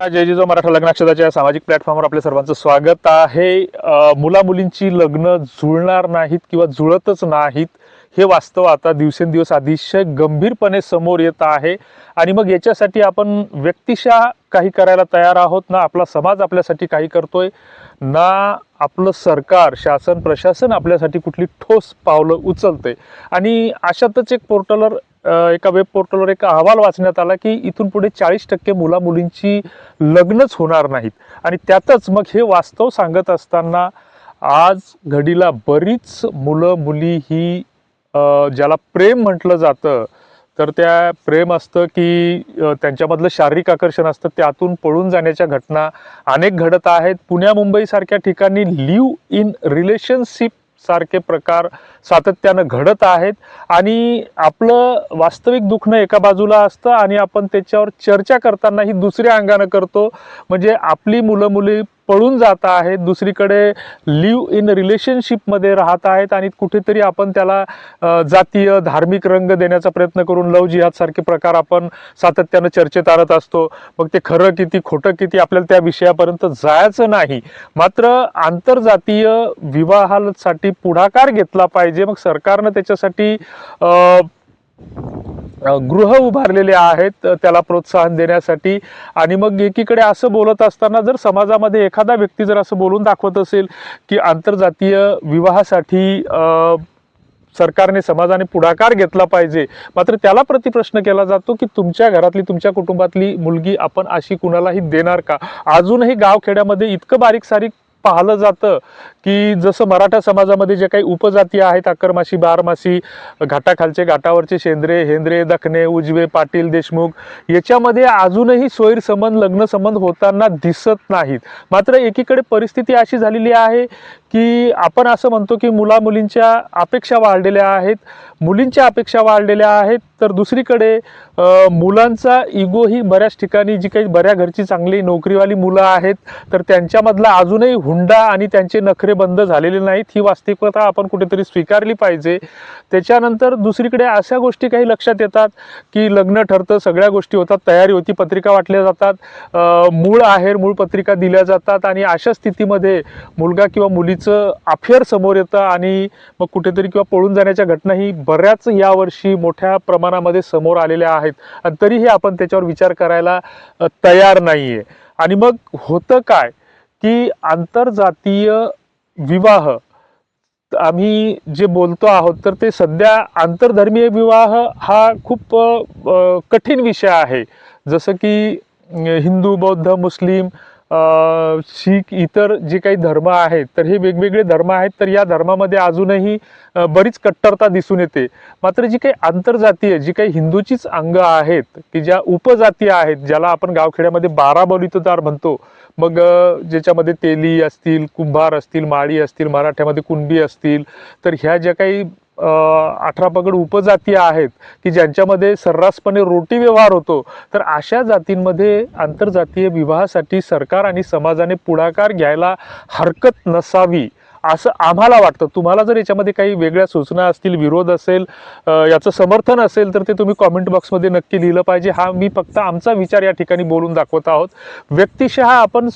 जय जिजो मराठा लग्नाक्षताच्या सामाजिक प्लॅटफॉर्मवर आपल्या सर्वांचं स्वागत आहे. मुला मुलामुलींची लग्न जुळणार नाहीत किंवा जुळतच नाहीत हे वास्तव आता दिवसेंदिवस अतिशय गंभीरपणे समोर येत आहे. आणि मग याच्यासाठी आपण व्यक्तिशः काही करायला तयार आहोत ना आपला समाज आपल्यासाठी काही करतोय ना आपलं सरकार शासन प्रशासन आपल्यासाठी कुठली ठोस पावलं उचलते आणि अशातच एक पोर्टलवर एका वेब पोर्टलवर एक अहवाल वाचण्यात आला की इथून पुढे चाळीस टक्के मुला मुलींची लग्नच होणार नाहीत. आणि त्यातच मग हे वास्तव सांगत असताना आज घडीला बरीच मुलं मुली ही ज्याला प्रेम म्हटलं जातं तर त्या प्रेम असतं की त्यांच्यामधलं शारीरिक आकर्षण असतं त्यातून पळून जाण्याच्या घटना अनेक घडत आहेत. पुण्या मुंबईसारख्या ठिकाणी लिव्ह इन रिलेशनशिप सारखे प्रकार सातत्यानं घडत आहेत आणि आपलं वास्तविक दुखणं एका बाजूला असतं आणि आपण त्याच्यावर चर्चा करताना ही दुसऱ्या अंगानं करतो. म्हणजे आपली मुलं मुली पळून जात आहेत दुसरीकडे लिव्ह इन रिलेशनशिपमध्ये राहत आहेत आणि कुठेतरी आपण त्याला जातीय धार्मिक रंग देण्याचा प्रयत्न करून लव जिहादसारखे प्रकार आपण सातत्यानं चर्चेत आणत असतो. मग ते खरं किती खोटं किती आपल्याला त्या विषयापर्यंत जायचं नाही. मात्र आंतरजातीय विवाहासाठी पुढाकार घेतला पाहिजे. मग सरकारनं त्याच्यासाठी गृह उभारलेले आहेत त्याला प्रोत्साहन देण्यासाठी. आणि मग एकीकडे असं बोलत असताना जर समाजामध्ये एखादा व्यक्ती जर असं बोलून दाखवत असेल की आंतरजातीय विवाहासाठी सरकारने समाजाने पुढाकार घेतला पाहिजे मात्र त्याला प्रतिप्रश्न केला जातो की तुमच्या घरातली तुमच्या कुटुंबातली मुलगी आपण अशी कुणालाही देणार का? अजूनही गावखेड्यामध्ये इतकं बारीक सारीक पाहिलं जातं की जसं मराठा समाजामध्ये जे काही उपजाती आहेत अकरमाशी बारमासी घाटाखालचे घाटावरचे शेंद्रे हेंद्रे दखने उजवे पाटील देशमुख याच्यामध्ये अजूनही सोयीर लग्नसंबंध होताना दिसत नाहीत. मात्र एकीकडे परिस्थिती अशी झालेली आहे की आपण असं म्हणतो की मुला मुलींच्या अपेक्षा वाढलेल्या आहेत. मुलींच्या अपेक्षा वाढलेल्या आहेत तर दुसरीकडे मुलांचा इगो ही बऱ्याच ठिकाणी जी काही बऱ्या घरची चांगली नोकरीवाली मुलं आहेत तर त्यांच्यामधला अजूनही हुंडा आणि त्यांचे नखरे बंद झालेले नाहीत ही वास्तविकता आपण कुठेतरी स्वीकारली पाहिजे. त्याच्यानंतर दुसरीकडे अशा गोष्टी काही लक्षात येतात की लग्न ठरतं सगळ्या गोष्टी होतात तयारी होती पत्रिका वाटल्या जातात मूळ आहेर मूळ पत्रिका दिल्या जातात आणि अशा स्थितीमध्ये मुलगा किंवा मुलीचं अफेअर समोर येतं आणि मग कुठेतरी किंवा पळून जाण्याच्या घटना ही बऱ्याच यावर्षी मोठ्या प्रमाणामध्ये समोर आलेल्या आहेत. आणि तरीही आपण त्याच्यावर विचार करायला तयार नाही आहे आणि मग होतं काय? की आंतरजातीय विवाह आम्ही जे बोलतो आहोत तर ते सध्या आंतरधर्मीय विवाह हा खूप कठीण विषय आहे. जसं की हिंदू बौद्ध मुस्लिम शीख इतर जे काही धर्म आहेत तर हे वेगवेगळे धर्म आहेत तर या धर्मामध्ये अजूनही बरीच कट्टरता दिसून येते. मात्र जी काही आंतरजातीय जी काही हिंदूचीच अंग आहेत की ज्या उपजातीय आहेत ज्याला आपण गावखेड्यामध्ये बारा बलितदार म्हणतो मग ज्याच्यामध्ये तेली असतील कुंभार असतील माळी असतील मराठ्यामध्ये कुणबी असतील तर ह्या ज्या काही अठरा पगड उपजाती आहेत की ज्यांच्यामध्ये सर्रासपणे रोटी व्यवहार होतो तर अशा जातींमध्ये आंतरजातीय विवाहासाठी सरकार आणि समाजाने पुढाकार घ्यायला हरकत नसावी असं आम्हाला वाटतं. तुम्हाला जर याच्यामध्ये काही वेगळ्या सूचना असतील विरोध असेल याचं समर्थन असेल तर ते तुम्ही कॉमेंट बॉक्समध्ये नक्की लिहिलं पाहिजे. हा मी फक्त आमचा विचार या ठिकाणी बोलून दाखवत आहोत. व्यक्तिशः आपण